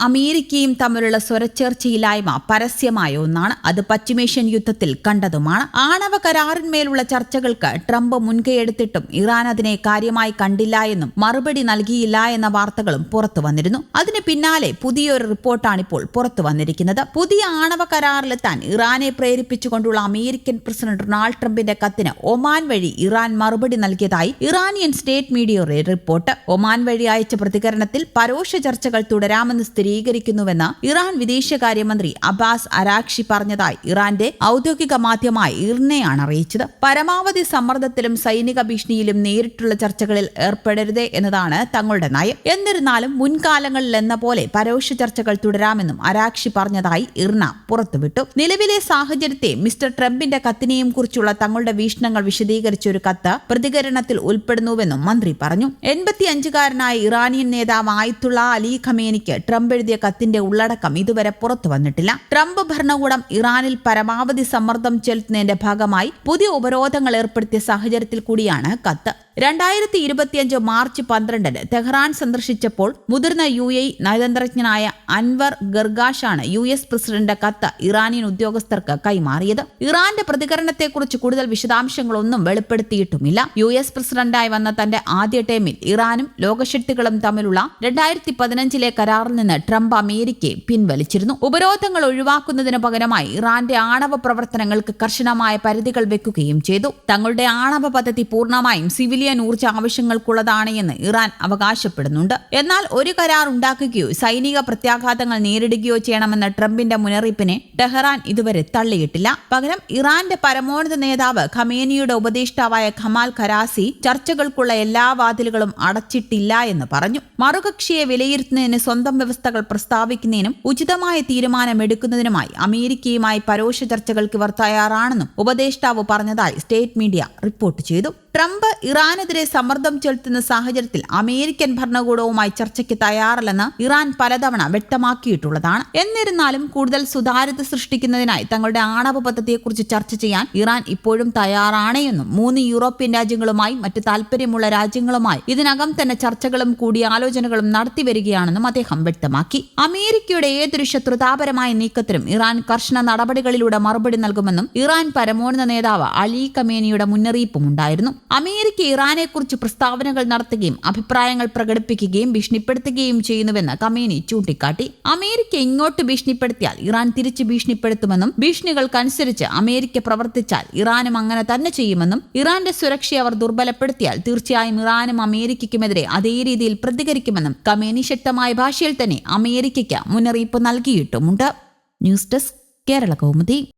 അമേരിക്കയും തമ്മിലുള്ള സ്വരച്ചേർച്ചയില്ലായ്മ പരസ്യമായ ഒന്നാണ്. അത് പശ്ചിമേഷ്യൻ യുദ്ധത്തിൽ കണ്ടതുമാണ്. ആണവ കരാറിന്മേലുള്ള ചർച്ചകൾക്ക് ട്രംപ് മുൻകൈയെടുത്തിട്ടും ഇറാൻ അതിനെ കാര്യമായി കണ്ടില്ല എന്നും മറുപടി നൽകിയില്ല എന്ന വാർത്തകളും പുറത്തു വന്നിരുന്നു. അതിന് പിന്നാലെ പുതിയൊരു റിപ്പോർട്ടാണിപ്പോൾ പുറത്തു വന്നിരിക്കുന്നത്. പുതിയ ആണവ കരാറിലെത്താൻ ഇറാനെ പ്രേരിപ്പിച്ചുകൊണ്ടുള്ള അമേരിക്കൻ പ്രസിഡന്റ് ഡൊണാൾഡ് ട്രംപിന്റെ കത്തിന് ഒമാൻ വഴി ഇറാൻ മറുപടി നൽകിയതായി ഇറാനിയൻ സ്റ്റേറ്റ് മീഡിയയുടെ റിപ്പോർട്ട്. ഒമാൻ വഴി അയച്ച പ്രതികരണത്തിൽ പരോക്ഷ ചർച്ചകൾ തുടരാമെന്ന് സ്ഥിരീകരിക്കുന്നുവെന്ന് ഇറാൻ വിദേശകാര്യമന്ത്രി അബ്ബാസ് അരാക്ഷി പറഞ്ഞതായി ഇറാന്റെ ഔദ്യോഗിക മാധ്യമമായ ഇർനെയാണ് അറിയിച്ചത്. പരമാവധി സമ്മർദ്ദത്തിലും സൈനിക ഭീഷണിയിലും നേരിട്ടുള്ള ചർച്ചകളിൽ ഏർപ്പെടരുതേ എന്നതാണ് തങ്ങളുടെ നയം. എന്നിരുന്നാലും മുൻകാലങ്ങളിൽ എന്ന പോലെ പരോക്ഷ ചർച്ചകൾ തുടരാമെന്നും അരാക്ഷി പറഞ്ഞതായി ഇർന പുറത്തുവിട്ടു. നിലവിലെ സാഹചര്യത്തെ മിസ്റ്റർ ട്രംപിന്റെ കത്തിനെയും കുറിച്ചുള്ള തങ്ങളുടെ വീക്ഷണങ്ങൾ വിശദീകരിച്ച ഒരു കത്ത് പ്രതികരണത്തിൽ ഉൾപ്പെടുന്നുവെന്നും മന്ത്രി പറഞ്ഞു. എൺപത്തിയഞ്ചുകാരനായ ഇറാനിയൻ നേതാവ് ആയിത്തുള്ള അലി ഖമേനിക്ക് ട്രംപ് എഴുതിയ കത്തിന്റെ ഉള്ളടക്കം ഇതുവരെ പുറത്തു വന്നിട്ടില്ല. ട്രംപ് ഭരണകൂടം ഇറാനിൽ പരമാവധി സമ്മർദ്ദം ചെലുത്തുന്നതിന്റെ ഭാഗമായി പുതിയ ഉപരോധങ്ങൾ ഏർപ്പെടുത്തിയ സാഹചര്യത്തിൽ കൂടിയാണ് കത്ത്. രണ്ടായിരത്തി ഇരുപത്തിയഞ്ച് മാർച്ച് പന്ത്രണ്ടിന് തെഹ്റാൻ സന്ദർശിച്ചപ്പോൾ മുതിർന്ന യു എ നയതന്ത്രജ്ഞനായ അൻവർ ഗർഗാഷാണ് യു എസ് പ്രസിഡന്റ് കത്ത് ഇറാനിയൻ ഉദ്യോഗസ്ഥർക്ക് കൈമാറിയത്. ഇറാന്റെ പ്രതികരണത്തെക്കുറിച്ച് കൂടുതൽ വിശദാംശങ്ങളൊന്നും വെളിപ്പെടുത്തിയിട്ടുമില്ല. യു എസ് പ്രസിഡന്റായി വന്ന തന്റെ ആദ്യ ടേമിൽ ഇറാനും ലോകശക്തികളും തമ്മിലുള്ള രണ്ടായിരത്തി പതിനഞ്ചിലെ കരാറിൽ നിന്ന് ട്രംപ് അമേരിക്കയെ പിൻവലിച്ചിരുന്നു. ഉപരോധങ്ങൾ ഒഴിവാക്കുന്നതിന് പകരമായി ഇറാന്റെ ആണവ പ്രവർത്തനങ്ങൾക്ക് കർശനമായ പരിധികൾ വെക്കുകയും ചെയ്തു. തങ്ങളുടെ ആണവ പദ്ധതി പൂർണമായും സിവിലിയൻ ഊർജ ആവശ്യങ്ങൾക്കുള്ളതാണ് എന്ന് ഇറാൻ അവകാശപ്പെടുന്നുണ്ട്. എന്നാൽ ഒരു കരാർ ഉണ്ടാക്കുകയോ സൈനിക പ്രത്യാഘാതങ്ങൾ നേരിടുകയോ ചെയ്യണമെന്ന ട്രംപിന്റെ മുന്നറിയിപ്പിനെ ടെഹ്റാൻ ഇതുവരെ തള്ളിയിട്ടില്ല. പകരം ഇറാന്റെ പരമോന്നത നേതാവ് ഖമേനിയുടെ ഉപദേഷ്ടാവായ ഖമാൽ ഖരാസി ചർച്ചകൾക്കുള്ള എല്ലാ വാതിലുകളും അടച്ചിട്ടില്ല എന്ന് പറഞ്ഞു. മറുകക്ഷിയെ വിലയിരുത്തുന്നതിന് സ്വന്തം വ്യവസ്ഥകൾ പ്രസ്താവിക്കുന്നതിനും ഉചിതമായ തീരുമാനമെടുക്കുന്നതിനുമായി അമേരിക്കയുമായി പരോക്ഷ ചർച്ചകൾക്ക് ഇവർ തയ്യാറാണെന്നും ഉപദേഷ്ടാവ് പറഞ്ഞതായി സ്റ്റേറ്റ് മീഡിയ റിപ്പോർട്ട് ചെയ്തു. ട്രംപ് ഇറാനെതിരെ സമ്മർദ്ദം ചെലുത്തുന്ന സാഹചര്യത്തിൽ അമേരിക്കൻ ഭരണകൂടവുമായി ചർച്ചയ്ക്ക് തയ്യാറല്ലെന്ന് ഇറാൻ പലതവണ വ്യക്തമാക്കിയിട്ടുള്ളതാണ്. എന്നിരുന്നാലും കൂടുതൽ സുതാര്യത സൃഷ്ടിക്കുന്നതിനായി തങ്ങളുടെ ആണവ പദ്ധതിയെക്കുറിച്ച് ചർച്ച ചെയ്യാൻ ഇറാൻ ഇപ്പോഴും തയ്യാറാണ് എന്നും മൂന്ന് യൂറോപ്യൻ രാജ്യങ്ങളുമായി മറ്റ് താൽപര്യമുള്ള രാജ്യങ്ങളുമായി ഇതിനകം തന്നെ ചർച്ചകളും കൂടിയാലോചനകളും നടത്തി വരികയാണെന്നും അദ്ദേഹം വ്യക്തമാക്കി. അമേരിക്കയുടെ ഏതൊരു ശത്രുതാപരമായ നീക്കത്തിനും ഇറാൻ കർശന നടപടികളിലൂടെ മറുപടി നൽകുമെന്നും ഇറാൻ പരമോന്നത നേതാവ് അലി കമേനിയുടെ മുന്നറിയിപ്പും ഉണ്ടായിരുന്നു അമേരിക്ക ഇറാനെക്കുറിച്ച് പ്രസ്താവനകൾ നടത്തുകയും അഭിപ്രായങ്ങൾ പ്രകടിപ്പിക്കുകയും ഭീഷണിപ്പെടുത്തുകയും ചെയ്യുന്നുവെന്ന് കമേനി ചൂണ്ടിക്കാട്ടി. അമേരിക്ക ഇങ്ങോട്ട് ഭീഷണിപ്പെടുത്തിയാൽ ഇറാൻ തിരിച്ച് ഭീഷണിപ്പെടുത്തുമെന്നും ഭീഷണികൾക്കനുസരിച്ച് അമേരിക്ക പ്രവർത്തിച്ചാൽ ഇറാനും അങ്ങനെ തന്നെ ചെയ്യുമെന്നും ഇറാന്റെ സുരക്ഷയെ അവർ ദുർബലപ്പെടുത്തിയാൽ തീർച്ചയായും ഇറാനും അമേരിക്കയ്ക്കുമെതിരെ അതേ രീതിയിൽ പ്രതികരിക്കുമെന്നും കമേനി ശക്തമായ ഭാഷയിൽ തന്നെ അമേരിക്കയ്ക്ക് മുന്നറിയിപ്പ് നൽകിയിട്ടുമുണ്ട്. News desk Kerala Kaumudi.